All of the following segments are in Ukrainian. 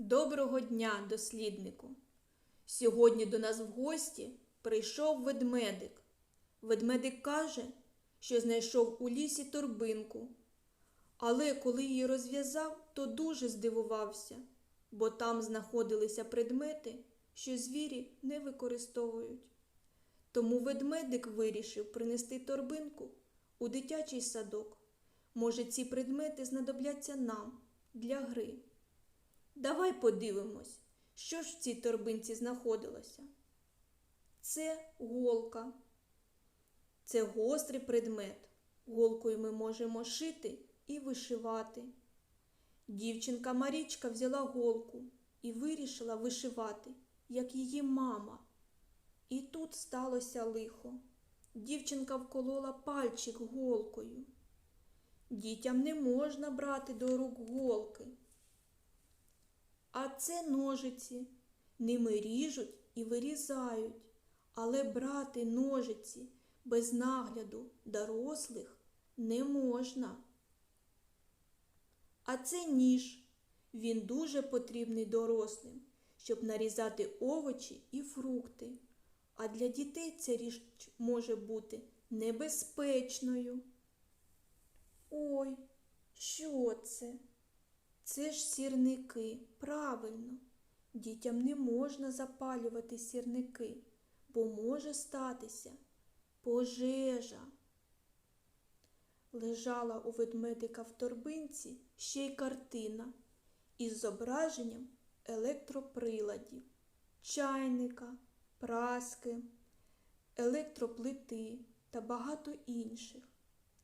Доброго дня, досліднику! Сьогодні до нас в гості прийшов ведмедик. Ведмедик каже, що знайшов у лісі торбинку. Але коли її розв'язав, то дуже здивувався, бо там знаходилися предмети, що звірі не використовують. Тому ведмедик вирішив принести торбинку у дитячий садок. Може, ці предмети знадобляться нам для гри. Давай подивимось, що ж в цій торбинці знаходилося. Це голка. Це гострий предмет. Голкою ми можемо шити і вишивати. Дівчинка Марічка взяла голку і вирішила вишивати, як її мама. І тут сталося лихо. Дівчинка вколола пальчик голкою. Дітям не можна брати до рук голки. А це ножиці. Ними ріжуть і вирізають, але брати ножиці без нагляду дорослих не можна. А це ніж. Він дуже потрібний дорослим, щоб нарізати овочі і фрукти. А для дітей ця річ може бути небезпечною. Ой, що це? Це ж сірники, правильно. Дітям не можна запалювати сірники, бо може статися пожежа. Лежала у ведмедика в торбинці ще й картина із зображенням електроприладів, чайника, праски, електроплити та багато інших,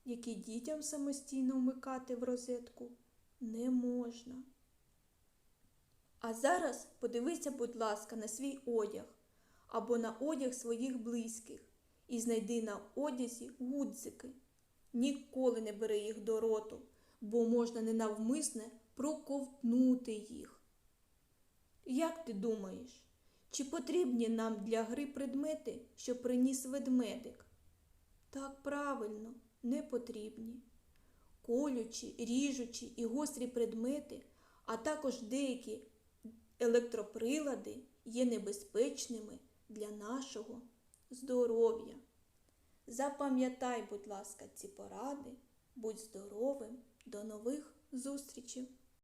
які дітям самостійно вмикати в розетку не можна. А зараз подивися, будь ласка, на свій одяг або на одяг своїх близьких і знайди на одязі гудзики. Ніколи не бери їх до роту, бо можна ненавмисне проковтнути їх. Як ти думаєш, чи потрібні нам для гри предмети, що приніс ведмедик? Так правильно, не потрібні. Колючі, ріжучі і гострі предмети, а також деякі електроприлади є небезпечними для нашого здоров'я. Запам'ятай, будь ласка, ці поради, будь здоровим, до нових зустрічей!